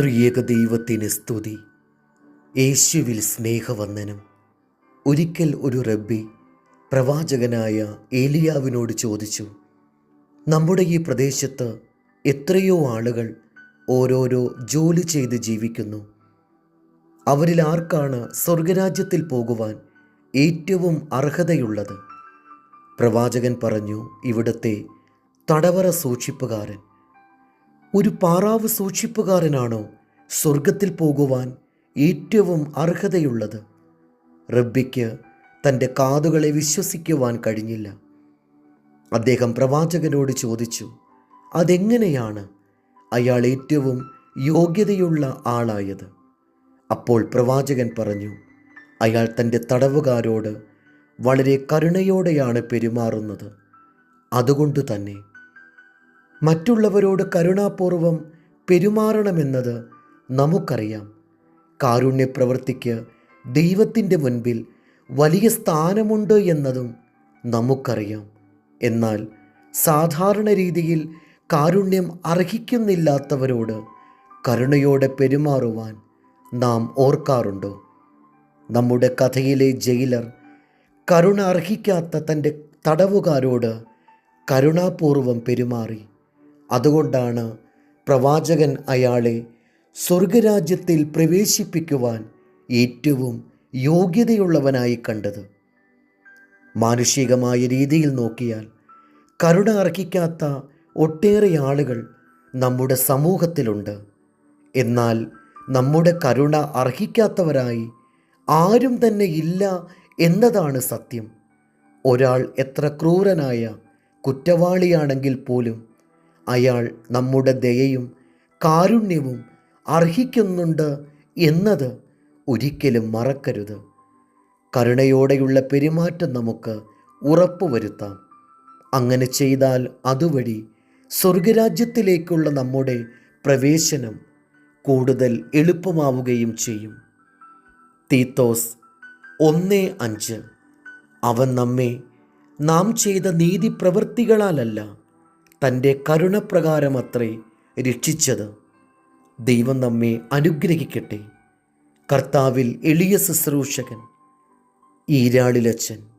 ത്രിയേക ദൈവത്തിന് സ്തുതി. യേശുവിൽ സ്നേഹവന്ദനം. ഒരിക്കൽ ഒരു റബ്ബി പ്രവാചകനായ ഏലിയാവിനോട് ചോദിച്ചു നമ്മുടെ ഈ പ്രദേശത്ത് എത്രയോ ആളുകൾ ഓരോരോ ജോലി ചെയ്ത് ജീവിക്കുന്നു. അവരിൽ ആർക്കാണ് സ്വർഗരാജ്യത്തിൽ പോകുവാൻ ഏറ്റവും അർഹതയുള്ളത്? പ്രവാചകൻ പറഞ്ഞു ഇവിടുത്തെ തടവറ സൂക്ഷിപ്പുകാരൻ ഒരു പാറാവ് സൂക്ഷിപ്പുകാരനാണോ സ്വർഗത്തിൽ പോകുവാൻ ഏറ്റവും അർഹതയുള്ളത്? റബ്ബിക്ക് തന്റെ കാതുകളെ വിശ്വസിക്കുവാൻ കഴിഞ്ഞില്ല. അദ്ദേഹം പ്രവാചകനോട് ചോദിച്ചു അതെങ്ങനെയാണ് അയാൾ ഏറ്റവും യോഗ്യതയുള്ള ആളായത്? അപ്പോൾ പ്രവാചകൻ പറഞ്ഞു അയാൾ തന്റെ തടവുകാരോട് വളരെ കരുണയോടെയാണ് പെരുമാറുന്നത്. അതുകൊണ്ട് തന്നെ മറ്റുള്ളവരോട് കരുണാപൂർവം പെരുമാറണമെന്നത് നമുക്കറിയാം. കാരുണ്യപ്രവൃത്തിക്ക് ദൈവത്തിന്റെ മുൻപിൽ വലിയ സ്ഥാനമുണ്ട് എന്നതും നമുക്കറിയാം. എന്നാൽ സാധാരണ രീതിയിൽ കാരുണ്യം അർഹിക്കുന്നില്ലാത്തവരോട് കരുണയോടെ പെരുമാറുവാൻ നാം ഓർക്കാറുണ്ടോ? നമ്മുടെ കഥയിലെ ജയിലർ കരുണ അർഹിക്കാത്ത തന്റെ തടവുകാരോട് കരുണാപൂർവം പെരുമാറി അതുകൊണ്ടാണ് പ്രവാചകൻ അയാളെ സ്വർഗരാജ്യത്തിൽ പ്രവേശിപ്പിക്കുവാൻ ഏറ്റവും യോഗ്യതയുള്ളവനായി കണ്ടത്. മാനുഷികമായ രീതിയിൽ നോക്കിയാൽ കരുണ അർഹിക്കാത്ത ഒട്ടേറെ ആളുകൾ നമ്മുടെ സമൂഹത്തിലുണ്ട്. എന്നാൽ നമ്മുടെ കരുണ അർഹിക്കാത്തവരായി ആരും തന്നെ ഇല്ല എന്നതാണ് സത്യം. ഒരാൾ എത്ര ക്രൂരനായ കുറ്റവാളിയാണെങ്കിൽ പോലും അയാൾ നമ്മുടെ ദയയും കാരുണ്യവും അർഹിക്കുന്നുണ്ട് എന്നത് ഒരിക്കലും മറക്കരുത്. കരുണയോടെയുള്ള പെരുമാറ്റം നമുക്ക് ഉറപ്പുവരുത്താം അങ്ങനെ ചെയ്താൽ അതുവഴി സ്വർഗരാജ്യത്തിലേക്കുള്ള നമ്മുടെ പ്രവേശനം കൂടുതൽ എളുപ്പമാവുകയും ചെയ്യും. തീത്തോസ് ഒന്ന് അഞ്ച് അവൻ നമ്മെ നാം ചെയ്ത നീതി പ്രവൃത്തികളാലല്ല തന്റെ കരുണപ്രകാരമത്രേ രക്ഷിച്ചത്. ദൈവം നമ്മെ അനുഗ്രഹിക്കട്ടെ. കർത്താവിൽ എളിയ ശുശ്രൂഷകൻ ഈരാളിലച്ചൻ